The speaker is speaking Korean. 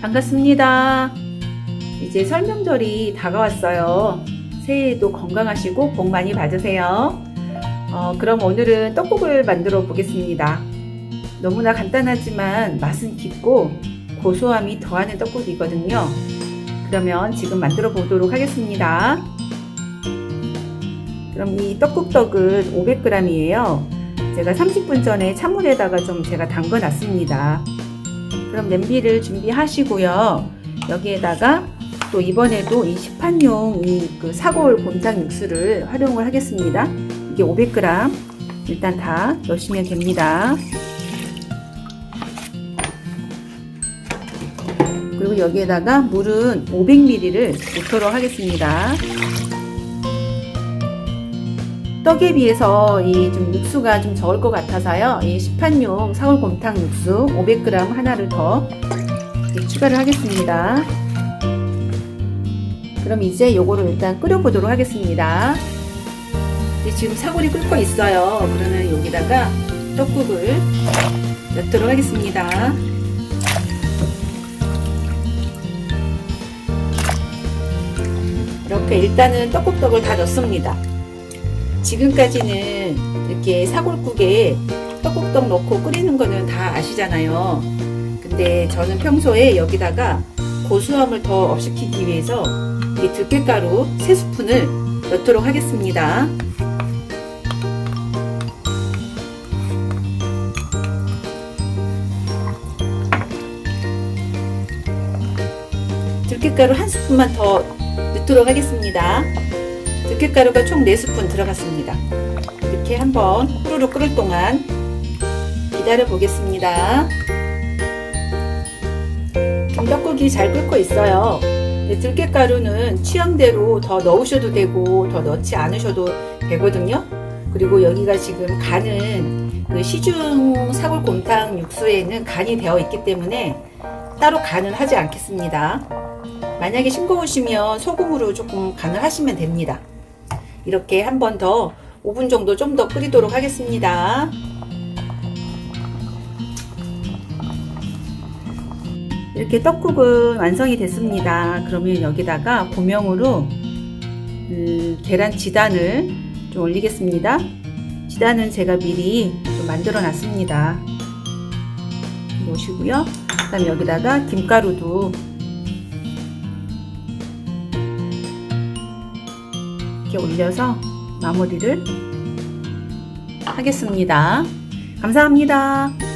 반갑습니다. 이제 설명절이 다가왔어요. 새해에도 건강하시고 복 많이 받으세요. 어, 그럼 오늘은 떡국을 만들어 보겠습니다. 너무나 간단하지만 맛은 깊고 고소함이 더하는 떡국이거든요. 그러면 지금 만들어 보도록 하겠습니다. 그럼 이 떡국떡은 500g이에요. 제가 30분 전에 찬물에다가 좀 제가 담궈 놨습니다. 그럼 냄비를 준비하시고요. 여기에다가 또 이번에도 이 시판용 이 그 사골 곰탕 육수를 활용을 하겠습니다. 이게 500g 일단 다 넣으시면 됩니다. 그리고 여기에다가 물은 500ml를 넣도록 하겠습니다. 떡에 비해서 이 좀 육수가 좀 적을 것 같아서요. 이 시판용 사골곰탕 육수 500g 하나를 더 추가를 하겠습니다. 그럼 이제 요거를 일단 끓여보도록 하겠습니다. 지금 사골이 끓고 있어요. 그러면 여기다가 떡국을 넣도록 하겠습니다. 이렇게 일단은 떡국떡을 다 넣습니다. 지금까지는 이렇게 사골국에 떡국떡 넣고 끓이는 거는 다 아시잖아요. 근데 저는 평소에 여기다가 고소함을 더 업시키기 위해서 이 들깨가루 3스푼을 넣도록 하겠습니다. 들깨가루 한 스푼만 더 넣도록 하겠습니다. 들깨가루가 총 4스푼 들어갔습니다. 이렇게 한번 후루룩 끓을 동안 기다려 보겠습니다. 지금 떡국이 잘 끓고 있어요. 들깨가루는 취향대로 더 넣으셔도 되고 더 넣지 않으셔도 되거든요. 그리고 여기가 지금 간은 그 시중 사골곰탕 육수에는 간이 되어 있기 때문에 따로 간은 하지 않겠습니다. 만약에 싱거우시면 소금으로 조금 간을 하시면 됩니다. 이렇게 한 번 더 5분 정도 좀 더 끓이도록 하겠습니다. 이렇게 떡국은 완성이 됐습니다. 그러면 여기다가 고명으로 음, 계란 지단을 좀 올리겠습니다. 지단은 제가 미리 좀 만들어 놨습니다. 놓으시고요. 그 다음에 여기다가 김가루도 이렇게 올려서 마무리를 하겠습니다. 감사합니다.